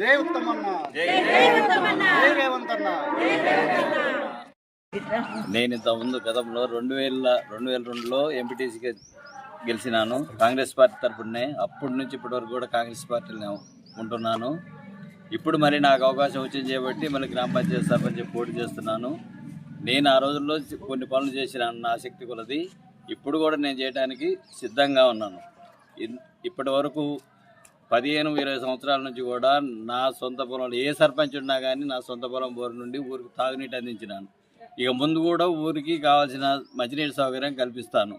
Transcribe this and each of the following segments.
జై ఉత్తమన్న జై రేవంత్ అన్న నేను ఇంత ముందు గతంలో రెండు వేల రెండు వేల రెండులో ఎంపీటీసీగా గెలిచినాను. కాంగ్రెస్ పార్టీ తరఫునే అప్పటి నుంచి ఇప్పటి వరకు కూడా కాంగ్రెస్ పార్టీలో ఉంటున్నాను. ఇప్పుడు మరి నాకు అవకాశం వచ్చింది కాబట్టి మళ్ళీ గ్రామ పంచాయతీ సర్పంచ్ పోటీ చేస్తున్నాను. నేను ఆ రోజుల్లో కొన్ని పనులు చేసినాను నా శక్తి కొలది. ఇప్పుడు కూడా నేను చేయడానికి సిద్ధంగా ఉన్నాను. ఇన్- ఇప్పటి వరకు పదిహేను ఇరవై సంవత్సరాల నుంచి కూడా నా సొంత పొలంలో ఏ సర్పంచ్ ఉన్నా కానీ నా సొంత పొలం బోరు నుండి ఊరికి తాగునీటి అందించినాను. ఇక ముందు కూడా ఊరికి కావాల్సిన మంచినీటి సౌకర్యం కల్పిస్తాను.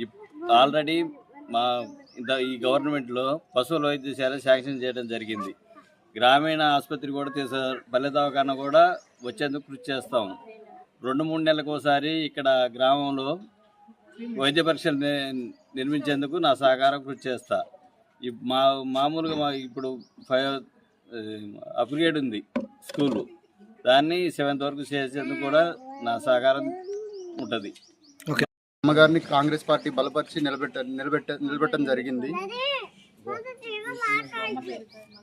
ఇప్- ఆల్రెడీ మా ఇంత ఈ గవర్నమెంట్లో పశువుల వైద్యశాల శాంక్షన్ చేయడం జరిగింది. గ్రామీణ ఆసుపత్రి కూడా తీసు పల్లె దవాఖాన కూడా వచ్చేందుకు కృషి చేస్తాం రెండు మూడు నెలలకు ఒకసారి ఇక్కడ గ్రామంలో వైద్య పరీక్షలు నిర్మించేందుకు నా సహకారం కృషి చేస్తా. మా మామూలుగా మా ఇప్పుడు ఫైవ్ అప్గ్రేడ్ ఉంది స్కూలు. దాన్ని సెవెంత్ వరకు చేసేందుకు కూడా నా సహకారం ఉంటుంది. ఓకే. అమ్మగారిని కాంగ్రెస్ పార్టీ బలపరిచి నిలబెట్ట నిలబెట్ట నిలబెట్టడం జరిగింది.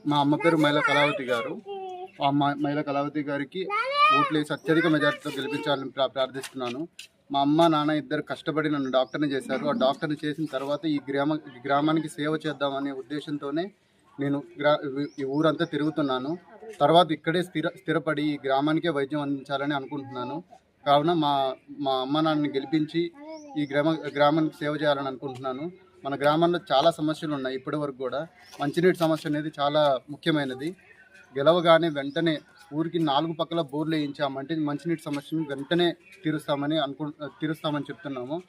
మా అమ్మ పేరు మైల కళావతి గారు. ఆ మైల కళావతి గారికి ఓట్లేసి అత్యధిక మెజార్టీతో గెలిపించాలని ప్రార్థిస్తున్నాను. మా అమ్మ నాన్న ఇద్దరు కష్టపడి నన్ను డాక్టర్ని చేశారు. ఆ డాక్టర్ని చేసిన తర్వాత ఈ గ్రామ గ్రామానికి సేవ చేద్దామనే ఉద్దేశంతోనే నేను గ్రా ఈ ఊరంతా తిరుగుతున్నాను. తర్వాత ఇక్కడే స్థిర స్థిరపడి ఈ గ్రామానికే వైద్యం అందించాలని అనుకుంటున్నాను. కావున మా మా అమ్మ నాన్నని గెలిపించి ఈ గ్రామ గ్రామానికి సేవ చేయాలని అనుకుంటున్నాను. మన గ్రామంలో చాలా సమస్యలు ఉన్నాయి ఇప్పటి వరకు కూడా. మంచినీటి సమస్య అనేది చాలా ముఖ్యమైనది. గెలవగానే వెంటనే ఊరికి నాలుగు పక్కల బోర్లు వేయించామంటే మంచినీటి సమస్యను వెంటనే తీరుస్తామని అనుకు తీరుస్తామని చెప్తున్నాము.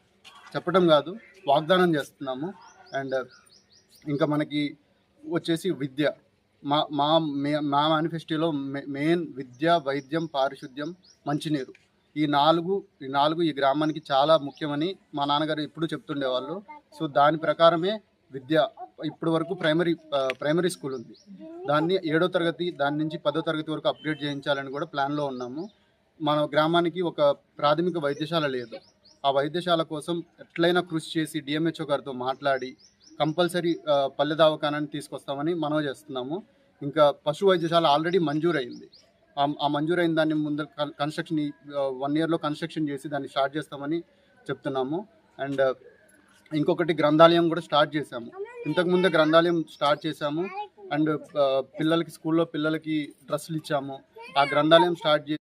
చెప్పడం కాదు వాగ్దానం చేస్తున్నాము. అండ్ ఇంకా మనకి వచ్చేసి విద్య. మా మా మే- మా మేనిఫెస్టోలో మె- మెయిన్ విద్య వైద్యం పారిశుద్ధ్యం మంచినీరు. ఈ నాలుగు ఈ నాలుగు ఈ గ్రామానికి చాలా ముఖ్యమని మా నాన్నగారు ఎప్పుడూ చెప్తుండేవాళ్ళు. సో దాని ప్రకారమే విద్య ఇప్పటి వరకు ప్రైమరీ ప్రైమరీ స్కూల్ ఉంది. దాన్ని ఏడో తరగతి దాని నుంచి పదో తరగతి వరకు అప్గ్రేడ్ చేయించాలని కూడా ప్లాన్లో ఉన్నాము. మన గ్రామానికి ఒక ప్రాథమిక వైద్యశాల లేదు. ఆ వైద్యశాల కోసం ఎట్లయినా కృషి చేసి డిఎంహెచ్ఓ గారితో మాట్లాడి కంపల్సరీ పల్లె దవాఖానాన్ని తీసుకొస్తామని మనవి చేస్తున్నాము. ఇంకా పశు వైద్యశాల ఆల్రెడీ మంజూరైంది. ఆ- మంజూరైన దాన్ని ముందు కన్- కన్స్ట్రక్షన్ వన్ ఇయర్లో కన్స్ట్రక్షన్ చేసి దాన్ని స్టార్ట్ చేస్తామని చెప్తున్నాము. అండ్ ఇంకొకటి గ్రంథాలయం కూడా స్టార్ట్ చేశాము. ఇంతకుముందే గ్రంథాలయం స్టార్ట్ చేశాము. అండ్ పిల్లలకి స్కూల్లో పిల్లలకి డ్రెస్సులు ఇచ్చాము. ఆ గ్రంథాలయం స్టార్ట్ చేసి